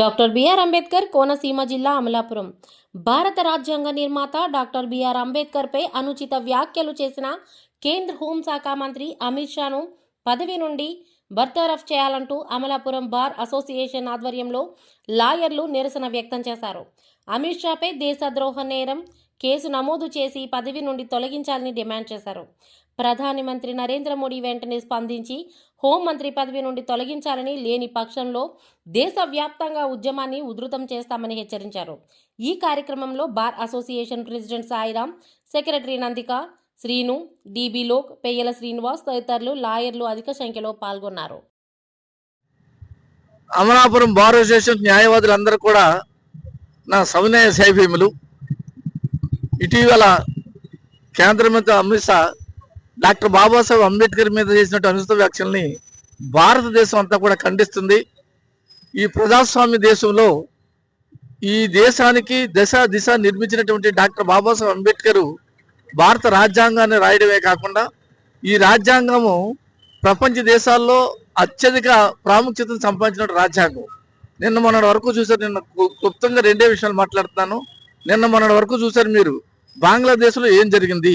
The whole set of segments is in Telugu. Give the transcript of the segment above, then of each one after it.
డాక్టర్ బిఆర్ అంబేద్కర్ కోనసీమ జిల్లా అమలాపురం. భారత రాజ్యాంగ నిర్మాత డాక్టర్ బిఆర్ అంబేద్కర్పై అనుచిత వ్యాఖ్యలు చేసిన కేంద్ర హోంశాఖ మంత్రి అమిత్ షాను పదవి నుండి బర్తరఫ్ చేయాలంటూ అమలాపురం బార్ అసోసియేషన్ ఆధ్వర్యంలో లాయర్లు నిరసన వ్యక్తం చేశారు. అమిత్ షాపై దేశద్రోహ నేరం కేసు నమోదు చేసి పదవి నుండి తొలగించాలని డిమాండ్ చేశారు. ప్రధాని మంత్రి నరేంద్ర మోడీ వెంటనే స్పందించి హోంమంత్రి పదవి నుండి తొలగించాలని లేని పక్షంలో దేశవ్యాప్తంగా ఉద్యమాన్ని ఉధృతం చేస్తామని హెచ్చరించారు. ఈ కార్యక్రమంలో bar association president Sairam secretary Nandika Srinu DB Lok Peyyala Srinivas తదితరులు లాయర్లు అధిక సంఖ్యలో పాల్గొన్నారు. అమలాపురం బార్ అసోసియేషన్ న్యాయవాదులందరూ కూడా నా సవినయ సైఫీములు ఇటీవల కేంద్ర మంత్రి అమిత్ షా డాక్టర్ బాబాసాహెబ్ అంబేద్కర్ మీద చేసినట్టు అనుచిత వ్యాఖ్యల్ని భారతదేశం అంతా కూడా ఖండిస్తుంది. ఈ ప్రజాస్వామ్య దేశంలో ఈ దేశానికి దశ దిశ నిర్మించినటువంటి డాక్టర్ బాబాసాహెబ్ అంబేద్కర్ భారత రాజ్యాంగాన్ని రాయడమే కాకుండా ఈ రాజ్యాంగము ప్రపంచ దేశాల్లో అత్యధిక ప్రాముఖ్యతను సంపాదించిన రాజ్యాంగం. నిన్న మొన్నటి వరకు చూసారు నిన్న క్లుప్తంగా రెండే విషయాలు మాట్లాడుతున్నాను. నిన్న మొన్నటి వరకు చూసారు మీరు బంగ్లాదేశ్లో ఏం జరిగింది?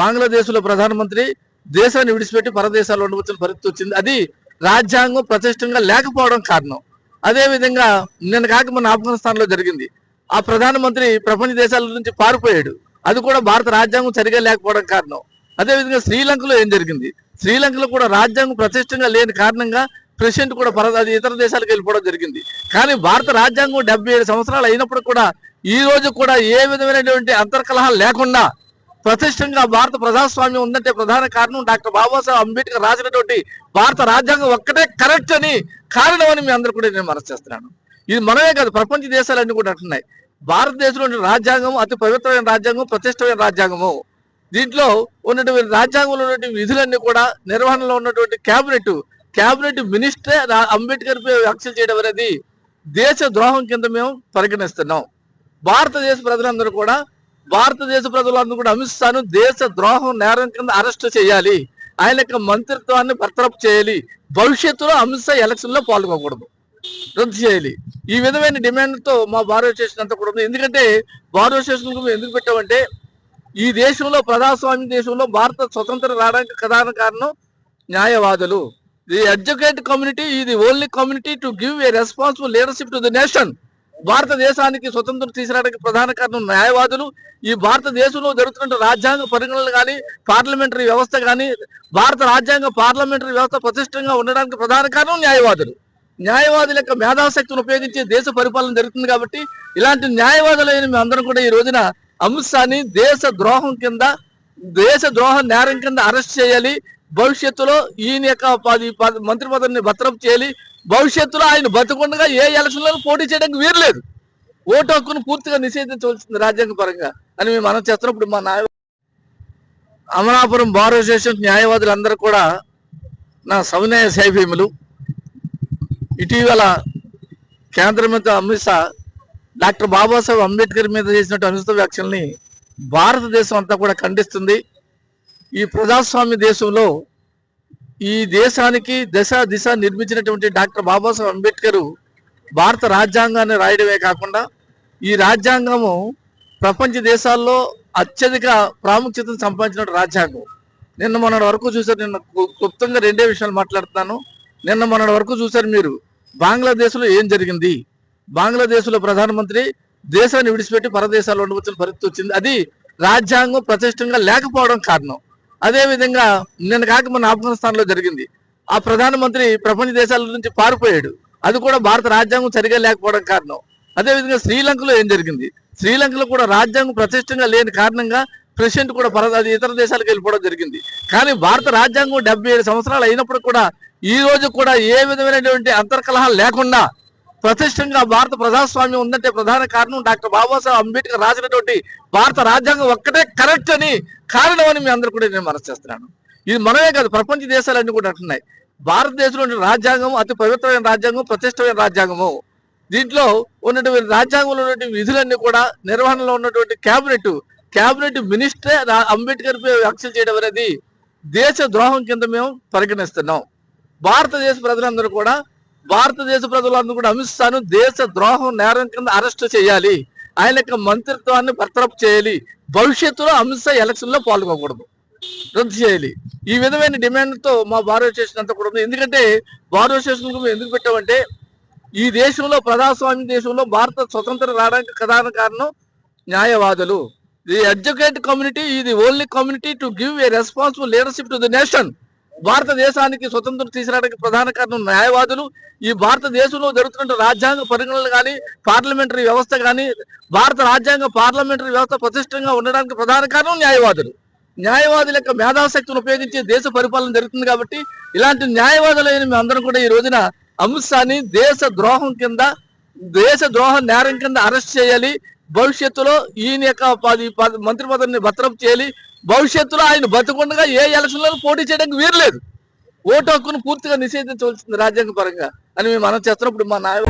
బంగ్లాదేశ్లో ప్రధానమంత్రి దేశాన్ని విడిచిపెట్టి పరదేశాల్లో ఉండవచ్చిన పరిస్థితి వచ్చింది. అది రాజ్యాంగం ప్రతిష్టంగా లేకపోవడం కారణం. అదేవిధంగా నిన్న కాక మన ఆఫ్ఘనిస్తాన్లో జరిగింది. ఆ ప్రధానమంత్రి ప్రపంచ దేశాల నుంచి పారిపోయాడు. అది కూడా భారత రాజ్యాంగం సరిగా లేకపోవడం కారణం. అదే విధంగా శ్రీలంకలో ఏం జరిగింది? శ్రీలంకలో కూడా రాజ్యాంగం ప్రతిష్టంగా లేని కారణంగా ప్రెసిడెంట్ కూడా పర అది ఇతర దేశాలకు వెళ్ళిపోవడం జరిగింది. కానీ భారత రాజ్యాంగం డెబ్బై ఏడు సంవత్సరాలు అయినప్పుడు కూడా ఈ రోజు కూడా ఏ విధమైనటువంటి అంతర్కలహాలు లేకుండా ప్రతిష్టంగా భారత ప్రజాస్వామ్యం ఉందంటే ప్రధాన కారణం డాక్టర్ బాబాసాహెబ్ అంబేద్కర్ రాసినటువంటి భారత రాజ్యాంగం ఒక్కటే కరెక్ట్ అని కారణం అని మీ అందరూ కూడా నేను మనసు చేస్తున్నాను ఇది మనమే కాదు ప్రపంచ దేశాలన్నీ కూడా అంటున్నాయి. భారతదేశంలో రాజ్యాంగం అతి పవిత్రమైన రాజ్యాంగం ప్రతిష్టమైన రాజ్యాంగము. దీంట్లో ఉన్నటువంటి రాజ్యాంగంలో ఉన్నటువంటి విధులన్నీ కూడా నిర్వహణలో ఉన్నటువంటి క్యాబినెట్ క్యాబినెట్ మినిస్టరే అంబేద్కర్ పై వ్యాఖ్యలు చేయడం అనేది దేశ ద్రోహం కింద మేము పరిగణిస్తున్నాం. భారతదేశ ప్రజలందరూ కూడా భారతదేశ ప్రజలందరూ కూడా అమిత్ షాను దేశ ద్రోహం నేరం కింద అరెస్ట్ చేయాలి. ఆయన యొక్క మంత్రిత్వాన్ని బర్తరఫ్ చేయాలి. భవిష్యత్తులో అమిత్ షా ఎలక్షన్లో పాల్గొకూడదు. రద్దు చేయాలి. ఈ విధమైన డిమాండ్తో మా భారత స్టేషన్ అంతా కూడా ఉంది. ఎందుకంటే భారత స్టేషన్ మేము ఎందుకు పెట్టామంటే ఈ దేశంలో ప్రజాస్వామ్య దేశంలో భారత స్వతంత్రం రావడానికి ప్రధాన కారణం న్యాయవాదులు. ది ఎడ్యుకేట్ కమ్యూనిటీ ఇది only community to give a responsible leadership to the nation. భారతదేశానికి స్వతంత్రం తీసుకురావడానికి ప్రధాన కారణం న్యాయవాదులు. ఈ భారతదేశంలో జరుగుతున్న రాజ్యాంగ పరిగణనలు కానీ పార్లమెంటరీ వ్యవస్థ కానీ భారత రాజ్యాంగ పార్లమెంటరీ వ్యవస్థ ప్రతిష్టంగా ఉండడానికి ప్రధాన కారణం న్యాయవాదులు. న్యాయవాదుల యొక్క మేధాశక్తిని ఉపయోగించి దేశ పరిపాలన జరుగుతుంది కాబట్టి ఇలాంటి న్యాయవాదులైన మేము అందరం కూడా ఈ రోజున అమిత్ షాని దేశ ద్రోహం కింద దేశ ద్రోహ నేరం కింద అరెస్ట్ చేయాలి. భవిష్యత్తులో ఈయన యొక్క పది పది మంత్రి పదవిని భద్రం చేయాలి. భవిష్యత్తులో ఆయన బతకుండగా ఏ ఎలక్షన్లను పోటీ చేయడానికి వీరలేదు ఓటు హక్కును పూర్తిగా నిషేధించవలసింది రాజ్యాంగ పరంగా. అని మేము మనం చేస్తున్నప్పుడు మా న్యాయ అమలాపురం బార్ అసోసియేషన్ న్యాయవాదులందరూ కూడా నా సవినయ సైభీములు ఇటీవల కేంద్ర మంత్రి అమిత్ షా డాక్టర్ బాబాసాహెబ్ అంబేద్కర్ మీద చేసినట్టు అనుచిత వ్యాఖ్యల్ని భారతదేశం అంతా కూడా ఖండిస్తుంది. ఈ ప్రజాస్వామ్య దేశంలో ఈ దేశానికి దశ దిశ నిర్మించినటువంటి డాక్టర్ బాబాసాహెబ్ అంబేద్కర్ భారత రాజ్యాంగాన్ని రాయడమే కాకుండా ఈ రాజ్యాంగము ప్రపంచ దేశాల్లో అత్యధిక ప్రాముఖ్యతను సంపాదించిన రాజ్యాంగం. నిన్న మొన్నటి వరకు చూసారు నిన్న క్లుప్తంగా రెండే విషయాలు మాట్లాడుతున్నాను. నిన్న మొన్నటి వరకు చూసారు మీరు బంగ్లాదేశ్లో ఏం జరిగింది? బంగ్లాదేశ్లో ప్రధానమంత్రి దేశాన్ని విడిచిపెట్టి పరదేశాల్లో ఉండవచ్చిన పరిస్థితి వచ్చింది. అది రాజ్యాంగం ప్రతిష్టంగా లేకపోవడం కారణం. అదేవిధంగా నిన్న కాక మన ఆఫ్ఘనిస్తాన్లో జరిగింది. ఆ ప్రధానమంత్రి ప్రపంచ దేశాల నుంచి పారిపోయాడు. అది కూడా భారత రాజ్యాంగం సరిగా లేకపోవడం కారణం. అదే విధంగా శ్రీలంకలో ఏం జరిగింది? శ్రీలంకలో కూడా రాజ్యాంగం ప్రతిష్టంగా లేని కారణంగా ప్రెసిడెంట్ కూడా పర అది ఇతర దేశాలకు వెళ్ళిపోవడం జరిగింది. కానీ భారత రాజ్యాంగం డెబ్బై ఏడు సంవత్సరాలు అయినప్పుడు కూడా ఈ రోజు కూడా ఏ విధమైనటువంటి అంతర్కలహాలు లేకుండా ప్రతిష్టంగా భారత ప్రజాస్వామ్యం ఉందంటే ప్రధాన కారణం డాక్టర్ బాబాసాహెబ్ అంబేద్కర్ రాసినటువంటి భారత రాజ్యాంగం ఒక్కటే కరెక్ట్ అని కారణం అని మీ అందరూ కూడా నేను మనసు చేస్తున్నాను. ఇది మనమే కాదు ప్రపంచ దేశాలన్నీ కూడా అంటున్నాయి. భారతదేశంలో రాజ్యాంగం అతి పవిత్రమైన రాజ్యాంగం ప్రతిష్టమైన రాజ్యాంగము. దీంట్లో ఉన్నటువంటి రాజ్యాంగంలో ఉన్నటువంటి విధులన్నీ కూడా నిర్వహణలో ఉన్నటువంటి క్యాబినెట్ క్యాబినెట్ మినిస్టరే అంబేద్కర్ వ్యాఖ్యలు చేయడం అనేది దేశ ద్రోహం కింద మేము పరిగణిస్తున్నాం. భారతదేశ ప్రజలందరూ కూడా భారతదేశ ప్రజలందరూ కూడా అమిత్ షాను దేశ ద్రోహం నేరం కింద అరెస్ట్ చేయాలి. ఆయన యొక్క మంత్రిత్వాన్ని బర్తరఫ్ చేయాలి. భవిష్యత్తులో అమిత్ షా ఎలక్షన్లో పాల్గొకూడదు రద్దు చేయాలి. ఈ విధమైన డిమాండ్తో మా భారత స్టేషన్ అంతా కూడా ఉంది. ఎందుకంటే భారత స్టేషన్ మేము ఎందుకు పెట్టామంటే ఈ దేశంలో ప్రజాస్వామ్య దేశంలో భారత స్వతంత్రం రావడానికి ప్రధాన కారణం న్యాయవాదులు. ది ఎడ్యుకేట్ కమ్యూనిటీ ఇది only community to give a responsible leadership to the nation భారతదేశానికి స్వతంత్రం తీసుకురావడానికి ప్రధాన కారణం న్యాయవాదులు. ఈ భారతదేశంలో జరుగుతున్న రాజ్యాంగ పరిగణనలు కానీ పార్లమెంటరీ వ్యవస్థ కానీ భారత రాజ్యాంగ పార్లమెంటరీ వ్యవస్థ ప్రతిష్టంగా ఉండడానికి ప్రధాన కారణం న్యాయవాదులు. న్యాయవాదుల యొక్క మేధాశక్తిని ఉపయోగించి దేశ పరిపాలన జరుగుతుంది కాబట్టి ఇలాంటి న్యాయవాదులైన మేము అందరం కూడా ఈ రోజున అమిత్ షాని దేశ ద్రోహం కింద దేశ ద్రోహ నేరం కింద అరెస్ట్ చేయాలి. భవిష్యత్తులో ఈయన యొక్క పది మంత్రి పదవిని భద్రం చేయాలి. భవిష్యత్తులో ఆయన బతకుండగా ఏ ఎలక్షన్లో పోటీ చేయడానికి వీరలేదు లేదు ఓటు హక్కును పూర్తిగా నిషేధించవలసింది రాజ్యాంగ పరంగా అని మేము మనం చేస్తున్నప్పుడు మా నాయ